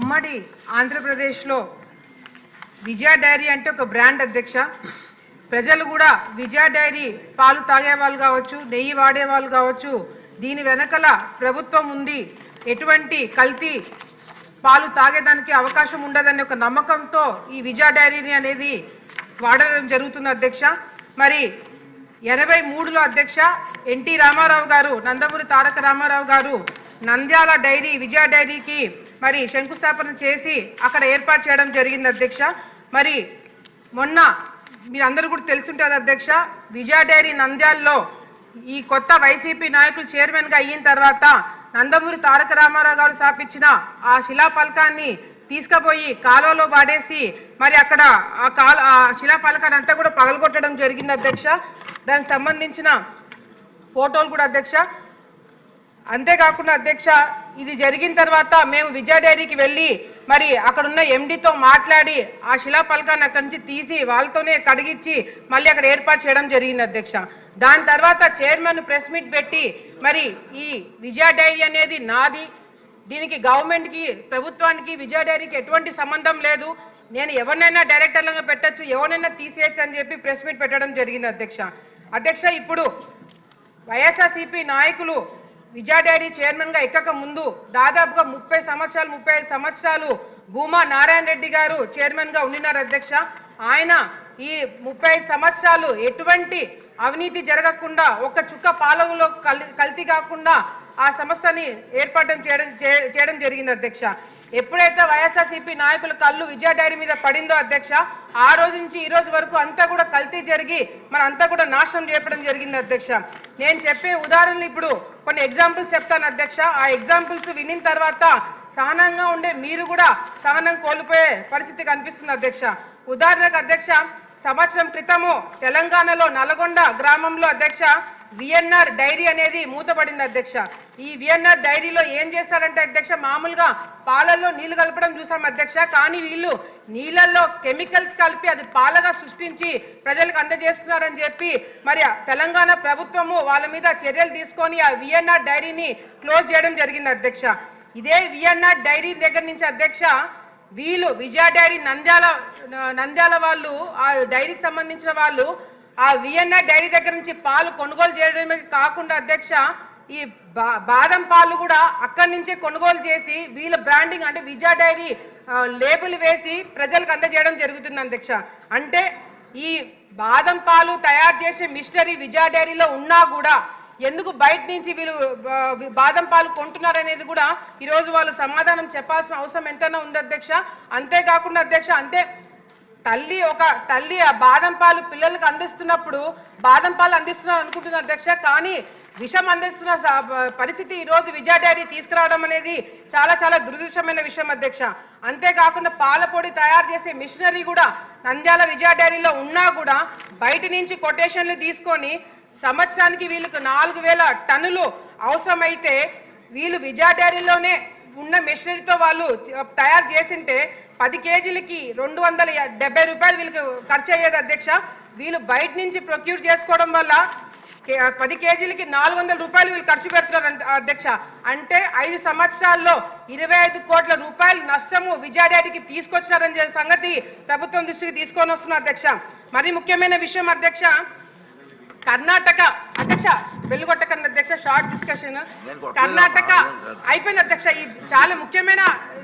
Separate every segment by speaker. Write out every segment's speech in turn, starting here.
Speaker 1: ఉమ్మడి ఆంధ్రప్రదేశ్లో విజయ డైరీ అంటే ఒక బ్రాండ్ అధ్యక్ష. ప్రజలు కూడా విజయ డైరీ పాలు తాగే వాళ్ళు కావచ్చు నెయ్యి వాడే వాళ్ళు కావచ్చు దీని వెనకల ప్రభుత్వం ఉంది. ఎటువంటి కల్తీ పాలు తాగేదానికి అవకాశం ఉండదనే ఒక నమ్మకంతో ఈ విజయ డైరీని అనేది వాడడం జరుగుతుంది అధ్యక్ష. మరి ఎనభై మూడులో అధ్యక్ష ఎన్టీ రామారావు గారు నందమూరి తారక రామారావు గారు నంద్యాల డైరీ విజయ డైరీకి మరి శంకుస్థాపన చేసి అక్కడ ఏర్పాటు చేయడం జరిగింది అధ్యక్ష. మరి మొన్న మీరందరూ కూడా తెలుసుంటారు అధ్యక్ష విజయ డైరీ నంద్యాలలో ఈ కొత్త వైసీపీ నాయకులు చైర్మన్గా అయిన తర్వాత నందమూరి తారక రామారావు గారు స్థాపించిన ఆ శిలాఫలకాన్ని తీసుకుపోయి కాలువలో పాడేసి మరి అక్కడ ఆ కాల ఆ శిలాఫలకాన్ని అంతా కూడా పగలగొట్టడం జరిగింది అధ్యక్ష. దానికి సంబంధించిన ఫోటోలు కూడా అధ్యక్ష. అంతేకాకుండా అధ్యక్ష ఇది జరిగిన తర్వాత మేము విజయ డైరీకి వెళ్ళి మరి అక్కడున్న ఎండితో మాట్లాడి ఆ శిలాఫలకాన్ని అక్కడి నుంచి తీసి వాళ్ళతోనే కడిగించి మళ్ళీ అక్కడ ఏర్పాటు చేయడం జరిగింది అధ్యక్ష. దాని తర్వాత చైర్మన్ ప్రెస్ మీట్ పెట్టి మరి ఈ విజయ డైరీ అనేది నాది. దీనికి గవర్నమెంట్కి ప్రభుత్వానికి విజయ డైరీకి ఎటువంటి సంబంధం లేదు. నేను ఎవరినైనా డైరెక్టర్లుగా పెట్టొచ్చు ఎవరినైనా తీసేయచ్చు అని చెప్పి ప్రెస్ మీట్ పెట్టడం జరిగింది అధ్యక్ష. అధ్యక్ష ఇప్పుడు వైఎస్ఆర్సీపీ నాయకులు విజయ చైర్మన్గా ఎక్కక ముందు దాదాపుగా ముప్పై సంవత్సరాలు ముప్పై ఐదు సంవత్సరాలు భూమా నారాయణ రెడ్డి గారు చైర్మన్గా ఉండినారు అధ్యక్ష. ఆయన ఈ ముప్పై సంవత్సరాలు ఎటువంటి అవినీతి జరగకుండా ఒక్క చుక్క పాలవులో కల్ కల్తీ కాకుండా ఆ సంస్థని ఏర్పాటు చేయడం చే- చేయడం జరిగింది అధ్యక్ష. ఎప్పుడైతే వైఎస్ఆర్సీపీ నాయకుల కళ్ళు విజయ డైరీ మీద పడిందో అధ్యక్ష ఆ రోజు నుంచి ఈ రోజు వరకు అంతా కూడా కల్తీ జరిగి మన అంతా కూడా నాశనం చేయడం జరిగింది అధ్యక్ష. నేను చెప్పే ఉదాహరణలు ఇప్పుడు కొన్ని ఎగ్జాంపుల్స్ చెప్తాను అధ్యక్ష. ఆ ఎగ్జాంపుల్స్ వినిన తర్వాత సహనంగా ఉండే మీరు కూడా సహనం కోల్పోయే పరిస్థితి కనిపిస్తుంది అధ్యక్ష. ఉదాహరణకు అధ్యక్ష సంవత్సరం క్రితము తెలంగాణలో నల్గొండ గ్రామంలో అధ్యక్ష విఎన్ఆర్ డైరీ అనేది మూతపడింది అధ్యక్ష. ఈ విఎన్ఆర్ డైరీలో ఏం చేస్తారంటే అధ్యక్ష మామూలుగా పాలల్లో నీళ్ళు కలపడం చూసాం అధ్యక్ష. కానీ వీళ్ళు నీళ్ళల్లో కెమికల్స్ కలిపి అది పాలగా సృష్టించి ప్రజలకు అందజేస్తున్నారని చెప్పి మరి తెలంగాణ ప్రభుత్వము వాళ్ళ మీద చర్యలు తీసుకొని ఆ విఎన్ఆర్ డైరీని క్లోజ్ చేయడం జరిగింది అధ్యక్ష. ఇదే విఎన్ఆర్ డైరీ దగ్గర నుంచి అధ్యక్ష వీళ్ళు విజయ డైరీ నంద్యాల నంద్యాల వాళ్ళు ఆ డైరీకి సంబంధించిన వాళ్ళు ఆ విఎన్ఆర్ డైరీ దగ్గర నుంచి పాలు కొనుగోలు చేయడమే కాకుండా అధ్యక్ష ఈ బాదం పాలు కూడా అక్కడి నుంచే కొనుగోలు చేసి వీళ్ళ బ్రాండింగ్ అంటే విజయ డైరీ లేబుల్ వేసి ప్రజలకు అందజేయడం జరుగుతుంది అధ్యక్ష. అంటే ఈ బాదం పాలు తయారు చేసే మిస్టరీ విజయ డైరీలో ఉన్నా కూడా ఎందుకు బయట నుంచి వీళ్ళు బాదం పాలు కొంటున్నారు అనేది కూడా ఈరోజు వాళ్ళు సమాధానం చెప్పాల్సిన అవసరం ఎంతైనా ఉంది అధ్యక్ష. అంతేకాకుండా అధ్యక్ష అంతే తల్లి ఒక తల్లి ఆ బాదం పాలు పిల్లలకు అందిస్తున్నప్పుడు బాదం పాలు అందిస్తున్నారు అనుకుంటున్నారు అధ్యక్ష కానీ విషం అందిస్తున్న పరిస్థితి ఈ రోజు విజయ డైరీ తీసుకురావడం అనేది చాలా చాలా దురదృష్టమైన విషయం అధ్యక్ష. అంతేకాకుండా పాల పొడి తయారు చేసే మిషనరీ కూడా నంద్యాల విజయ డైరీలో ఉన్నా కూడా బయట నుంచి కొటేషన్లు తీసుకొని సంవత్సరానికి వీళ్ళకు నాలుగు వేల టన్నులు అవసరమైతే వీళ్ళు విజయ డైరీలోనే ఉన్న మెషినరీతో వాళ్ళు తయారు చేసింటే పది కేజీలకి రెండు వందల డెబ్బై రూపాయలు వీళ్ళకి ఖర్చు అయ్యేది అధ్యక్ష. వీళ్ళు బయట నుంచి ప్రొక్యూర్ చేసుకోవడం వల్ల పది కేజీలకి నాలుగు వందల రూపాయలు వీళ్ళు ఖర్చు పెడుతున్నారు అధ్యక్ష. అంటే ఐదు సంవత్సరాల్లో ఇరవై ఐదు కోట్ల రూపాయలు నష్టము విజయ తీసుకొచ్చినారని సంగతి ప్రభుత్వం దృష్టికి తీసుకొని వస్తున్న అధ్యక్ష. మరి ముఖ్యమైన విషయం అధ్యక్ష కర్ణాటక అధ్యక్ష వెలుగొట్టకండి అధ్యక్ష షార్ట్ డిస్కషన్ కర్ణాటక అయిపోయింది అధ్యక్ష ఈ చాలా ముఖ్యమైన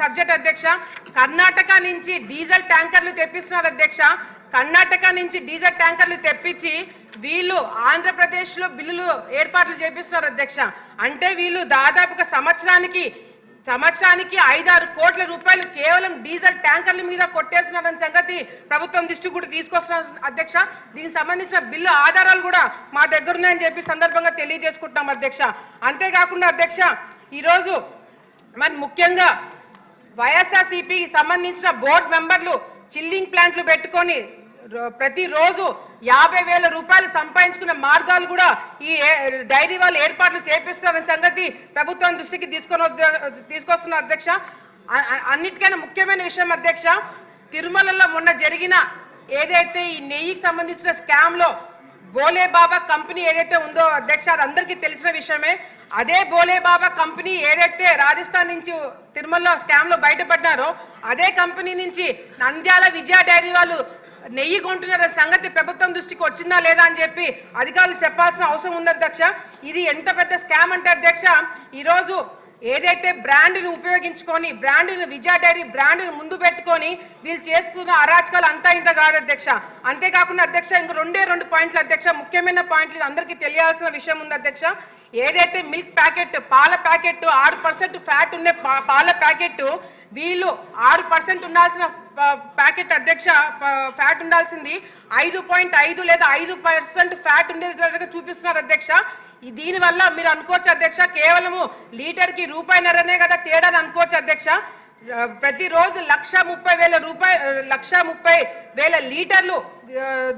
Speaker 1: సబ్జెక్ట్ అధ్యక్ష. కర్ణాటక నుంచి డీజిల్ ట్యాంకర్లు తెప్పిస్తున్నారు అధ్యక్ష. కర్ణాటక నుంచి డీజిల్ ట్యాంకర్లు తెప్పించి వీళ్ళు ఆంధ్రప్రదేశ్లో బిల్లులు ఏర్పాట్లు చేపిస్తున్నారు అధ్యక్ష. అంటే వీళ్ళు దాదాపుగా సంవత్సరానికి సంవత్సరానికి ఐదారు కోట్ల రూపాయలు కేవలం డీజిల్ ట్యాంకర్ల మీద కొట్టేస్తున్నారన్న సంగతి ప్రభుత్వం దృష్టి కూడా తీసుకొస్తున్న అధ్యక్ష. దీనికి సంబంధించిన బిల్లు ఆధారాలు కూడా మా దగ్గర ఉన్నాయని చెప్పి సందర్భంగా తెలియజేసుకుంటున్నాం అధ్యక్ష. అంతేకాకుండా అధ్యక్ష ఈరోజు మరి ముఖ్యంగా వైఎస్ఆర్సీపీకి సంబంధించిన బోర్డు మెంబర్లు చిల్లింగ్ ప్లాంట్లు పెట్టుకొని రో- ప్రతిరోజు యాభై వేల రూపాయలు సంపాదించుకున్న మార్గాలు కూడా ఈ డైరీ వాళ్ళు ఏర్పాట్లు చేపిస్తారన్న సంగతి ప్రభుత్వం దృష్టికి తీసుకొని తీసుకొస్తున్న అధ్యక్ష. అన్నిటికైనా ముఖ్యమైన విషయం అధ్యక్ష తిరుమలలో మొన్న జరిగిన ఏదైతే ఈ నెయ్యికి సంబంధించిన స్కామ్లో బోలేబాబా బోలే బాబా కంపెనీ ఏదైతే ఉందో అధ్యక్ష అది అందరికీ తెలిసిన విషయమే. అదే బోలే బాబా కంపెనీ ఏదైతే రాజస్థాన్ నుంచి తిరుమలలో స్కామ్లో బయటపడ్డారో అదే కంపెనీ నుంచి నంద్యాల విజయ డైరీ వాళ్ళు నెయ్యి కొంటున్న సంగతి ప్రభుత్వం దృష్టికి వచ్చిందా లేదా అని చెప్పి అధికారులు చెప్పాల్సిన అవసరం ఉంది అధ్యక్ష. ఇది ఎంత పెద్ద స్కామ్ అంటే అధ్యక్ష ఈరోజు ఏదైతే బ్రాండ్ను ఉపయోగించుకొని బ్రాండ్ను విజయ డైరీ బ్రాండ్ను ముందు పెట్టుకొని వీళ్ళు చేస్తున్న అరాచకాలు అంతా ఇంత కాదు అధ్యక్ష. అంతేకాకుండా అధ్యక్ష ఇంక రెండే రెండు పాయింట్లు అధ్యక్ష. ముఖ్యమైన పాయింట్లు ఇది అందరికీ తెలియాల్సిన విషయం ఉంది అధ్యక్ష. ఏదైతే మిల్క్ ప్యాకెట్ పాల ప్యాకెట్ ఆరు పర్సెంట్ ఫ్యాట్ ఉండే పాల ప్యాకెట్ వీళ్ళు ఆరు పర్సెంట్ ఉండాల్సిన ప్యాకెట్ అధ్యక్ష ఫ్యాట్ ఉండాల్సింది. ఐదు పాయింట్ ఐదు లేదా ఐదు పర్సెంట్ ఫ్యాట్ ఉండేది చూపిస్తున్నారు అధ్యక్ష. దీనివల్ల మీరు అనుకోవచ్చు అధ్యక్ష కేవలము లీటర్కి రూపాయిన్నరనే కదా తేడా అని అనుకోవచ్చు అధ్యక్ష. ప్రతిరోజు లక్ష ముప్పై వేల రూపాయ లక్ష ముప్పై వేల లీటర్లు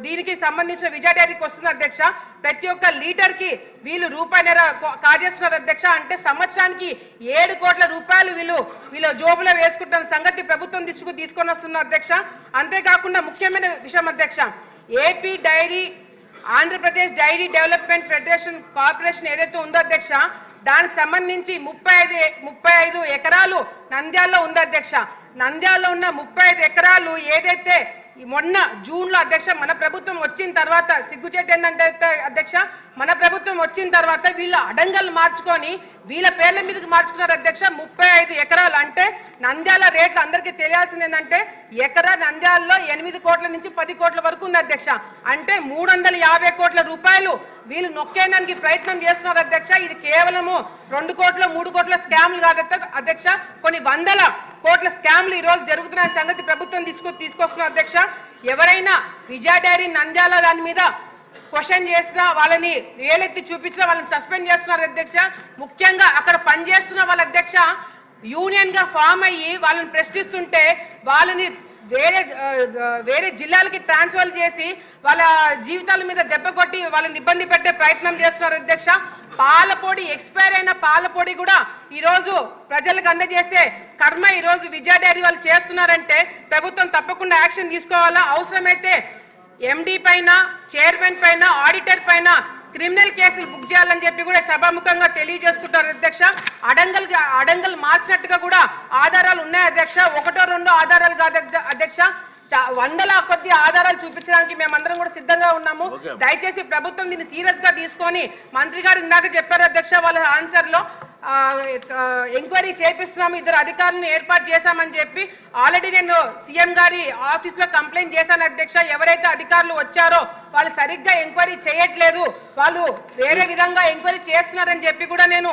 Speaker 1: దీనికి సంబంధించిన విజయ డైరీకి వస్తుంది అధ్యక్ష. ప్రతి ఒక్క లీటర్కి వీళ్ళు రూపాయిన్నర కాజేస్తున్నారు అధ్యక్ష. అంటే సంవత్సరానికి ఏడు కోట్ల రూపాయలు వీళ్ళు వీళ్ళ జోబులో వేసుకుంటున్న సంగతి ప్రభుత్వం దృష్టికి తీసుకొని వస్తున్న అధ్యక్ష. అంతేకాకుండా ముఖ్యమైన విషయం అధ్యక్ష. AP dairy Andhra Pradesh dairy development federation corporation ఏదైతే ఉందో అధ్యక్ష దానికి సంబంధించి ముప్పై ఐదు ముప్పై ఐదు ఎకరాలు నంద్యాలలో ఉంది అధ్యక్ష. నంద్యాలలో ఉన్న ముప్పై ఐదు ఎకరాలు ఏదైతే మొన్న జూన్లో అధ్యక్ష మన ప్రభుత్వం వచ్చిన తర్వాత సిగ్గుచేటు ఏంటంటే అధ్యక్ష? మన ప్రభుత్వం వచ్చిన తర్వాత వీళ్ళు అడంగలు మార్చుకొని వీళ్ళ పేర్ల మీదకి మార్చుకున్నారు అధ్యక్ష. ముప్పై ఐదు ఎకరాలు అంటే నంద్యాల రేట్లు అందరికీ తెలియాల్సింది ఏంటంటే ఎకరా నంద్యాలలో ఎనిమిది కోట్ల నుంచి పది కోట్ల వరకు ఉంది అధ్యక్ష. అంటే మూడు వందల యాభై కోట్ల రూపాయలు వీళ్ళు నొక్కేయడానికి ప్రయత్నం చేస్తున్నారు అధ్యక్ష. ఇది కేవలము రెండు కోట్ల మూడు కోట్ల స్కామ్లు కాదు అధ్యక్ష. కొన్ని వందల కోట్ల స్కామ్లు ఈ రోజు జరుగుతున్న సంగతి ప్రభుత్వం తీసుకు తీసుకొస్తున్న అధ్యక్ష. ఎవరైనా విజయ డైరీ నంద్యాల దాని మీద క్వశ్చన్ చేసినా వాళ్ళని వేలెత్తి చూపించినా వాళ్ళని సస్పెండ్ చేస్తున్నారు అధ్యక్ష. ముఖ్యంగా అక్కడ పనిచేస్తున్న వాళ్ళ అధ్యక్ష యూనియన్గా ఫామ్ అయ్యి వాళ్ళని ప్రశ్నిస్తుంటే వాళ్ళని వేరే వేరే జిల్లాలకి ట్రాన్స్ఫర్ చేసి వాళ్ళ జీవితాల మీద దెబ్బ కొట్టి వాళ్ళని ఇబ్బంది పెట్టే ప్రయత్నం చేస్తున్నారు అధ్యక్ష. పాలపొడి ఎక్స్పైర్ అయిన పాలపొడి కూడా ఈరోజు ప్రజలకు అందజేసే కర్మ ఈరోజు విజయ డైరీ వాళ్ళు చేస్తున్నారంటే ప్రభుత్వం తప్పకుండా యాక్షన్ తీసుకోవాలా? అవసరమైతే ఎండి పైన చైర్మన్ పైన ఆడిటర్ పైన క్రిమినల్ కేసులు బుక్ చేయాలని చెప్పి కూడా సభాముఖంగా తెలియజేసుకుంటారు అధ్యక్ష. అడంగల్ అడంగల్ మార్చినట్టుగా కూడా ఆధారాలు ఉన్నాయి అధ్యక్ష. ఒకటో రెండో ఆధారాలు కాదు అధ్యక్ష. వందల కొద్ది ఆధారాలు చూపించడానికి మేమందరం కూడా సిద్ధంగా ఉన్నాము. దయచేసి ప్రభుత్వం దీన్ని సీరియస్గా తీసుకొని మంత్రి గారు ఇందాక చెప్పారు అధ్యక్ష వాళ్ళ ఆన్సర్లో ఎంక్వైరీ చేపిస్తున్నాము. ఇద్దరు అధికారులను ఏర్పాటు చేశామని చెప్పి ఆల్రెడీ నేను సీఎం గారి ఆఫీస్లో కంప్లైంట్ చేశాను అధ్యక్ష. ఎవరైతే అధికారులు వచ్చారో వాళ్ళు సరిగ్గా ఎంక్వైరీ చేయట్లేదు. వాళ్ళు వేరే విధంగా ఎంక్వైరీ చేస్తున్నారని చెప్పి కూడా నేను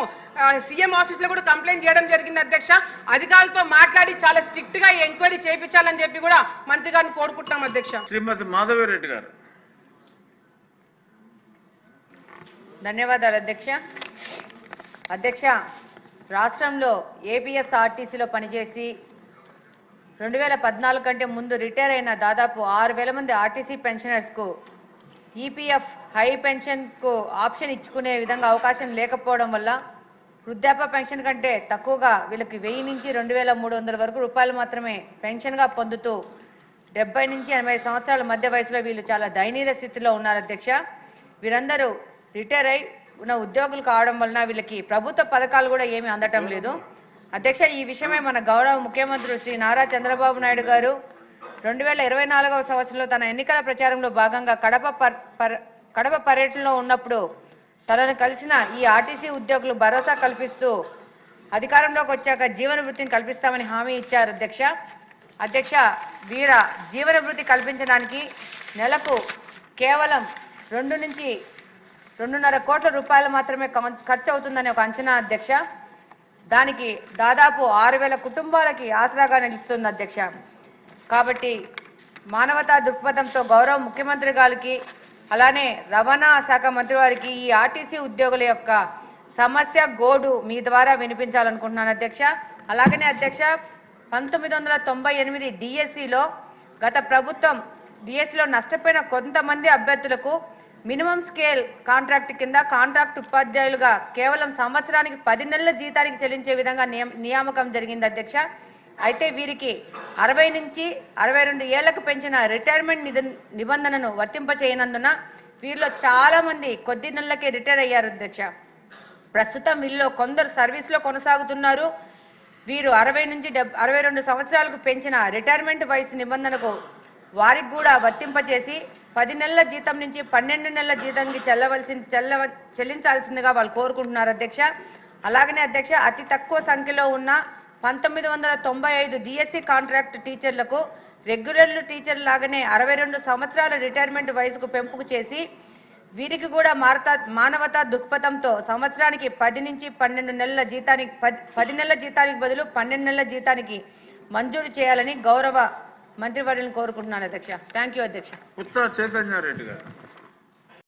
Speaker 1: సీఎం ఆఫీస్లో కూడా కంప్లైంట్ చేయడం జరిగింది అధ్యక్ష. అధికారులతో మాట్లాడి చాలా స్ట్రిక్ట్గా ఎంక్వైరీ చేయించాలని చెప్పి కూడా మంత్రి గారిని కోరుకుంటున్నాం అధ్యక్ష.
Speaker 2: శ్రీమతి మాధవిరెడ్డి గారు.
Speaker 3: ధన్యవాదాలు అధ్యక్ష. అధ్యక్ష రాష్ట్రంలో ఏపీఎస్ ఆర్టీసీలో పనిచేసి రెండు వేల పద్నాలుగు కంటే ముందు రిటైర్ అయిన దాదాపు ఆరు వేల మంది ఆర్టీసీ పెన్షనర్స్కు ఈపీఎఫ్ హై పెన్షన్కు ఆప్షన్ ఇచ్చుకునే విధంగా అవకాశం లేకపోవడం వల్ల వృద్ధాప్య పెన్షన్ కంటే తక్కువగా వీళ్ళకి వెయ్యి నుంచి రెండు వేల మూడు వందల వరకు రూపాయలు మాత్రమే పెన్షన్గా పొందుతూ డెబ్బై నుంచి ఎనభై సంవత్సరాల మధ్య వయసులో వీళ్ళు చాలా దయనీయ స్థితిలో ఉన్నారు అధ్యక్ష. వీరందరూ రిటైర్ అయి ఉన్న ఉద్యోగులు కావడం వలన వీళ్ళకి ప్రభుత్వ పథకాలు కూడా ఏమీ అందటం లేదు. అధ్యక్ష ఈ విషయమే మన గౌరవ ముఖ్యమంత్రి శ్రీ నారా చంద్రబాబు నాయుడు గారు రెండు వేల ఇరవై నాలుగవ సంవత్సరంలో తన ఎన్నికల ప్రచారంలో భాగంగా కడప పర్- పర్- కడప పర్యటనలో ఉన్నప్పుడు తనను కలిసిన ఈ ఆర్టీసీ ఉద్యోగులు భరోసా కల్పిస్తూ అధికారంలోకి వచ్చాక జీవన వృత్తిని కల్పిస్తామని హామీ ఇచ్చారు అధ్యక్ష. అధ్యక్ష వీర జీవన వృత్తి కల్పించడానికి నెలకు కేవలం రెండు నుంచి రెండున్నర కోట్ల రూపాయలు మాత్రమే ఖర్చు అవుతుందని ఒక అంచనా అధ్యక్ష. దానికి దాదాపు ఆరు వేల కుటుంబాలకి ఆసరాగా నిలుస్తుంది అధ్యక్ష. కాబట్టి మానవతా దృక్పథంతో గౌరవ ముఖ్యమంత్రి గారికి అలానే రవాణా శాఖ మంత్రి వారికి ఈ ఆర్టీసీ ఉద్యోగుల యొక్క సమస్య గోడు మీ ద్వారా వినిపించాలనుకుంటున్నాను అధ్యక్ష. అలాగనే అధ్యక్ష పంతొమ్మిది వందల తొంభై ఎనిమిది డిఎస్సిలో గత ప్రభుత్వం డిఎస్సిలో నష్టపోయిన కొంతమంది అభ్యర్థులకు మినిమం స్కేల్ కాంట్రాక్ట్ కింద కాంట్రాక్ట్ ఉపాధ్యాయులుగా కేవలం సంవత్సరానికి పది నెలల జీతానికి చెల్లించే విధంగా నియామకం జరిగింది అధ్యక్ష. అయితే వీరికి అరవై నుంచి అరవై రెండు ఏళ్ళకు పెంచిన రిటైర్మెంట్ నిధ- నిబంధనను వర్తింపచేయనందున వీరిలో చాలా మంది కొద్ది నెలలకే రిటైర్ అయ్యారు అధ్యక్ష. ప్రస్తుతం వీళ్ళలో కొందరు సర్వీస్లో కొనసాగుతున్నారు. వీరు అరవై నుంచి డెబ్ అరవై రెండు సంవత్సరాలకు పెంచిన రిటైర్మెంట్ వయసు నిబంధనకు వారికి కూడా వర్తింపజేసి పది నెలల జీతం నుంచి పన్నెండు నెలల జీతానికి చెల్లవలసి చెల్లవ చెల్లించాల్సిందిగా వాళ్ళు కోరుకుంటున్నారు అధ్యక్ష. అలాగనే అధ్యక్ష అతి తక్కువ సంఖ్యలో ఉన్న పంతొమ్మిది వందల తొంభై ఐదు డిఎస్సి కాంట్రాక్ట్ టీచర్లకు రెగ్యులర్ టీచర్ లాగానే అరవై రెండు సంవత్సరాల రిటైర్మెంట్ వయసుకు పెంపుకు చేసి వీరికి కూడా మారతా మానవతా దృక్పథంతో సంవత్సరానికి పది నుంచి పన్నెండు నెలల జీతానికి పది పది నెలల జీతానికి బదులు పన్నెండు నెలల జీతానికి మంజూరు చేయాలని గౌరవ మంత్రివర్యులను కోరుకుంటున్నాను అధ్యక్ష. థ్యాంక్ యూ అధ్యక్ష.
Speaker 2: ఉత్తర చైతన్య రెడ్డి గారు.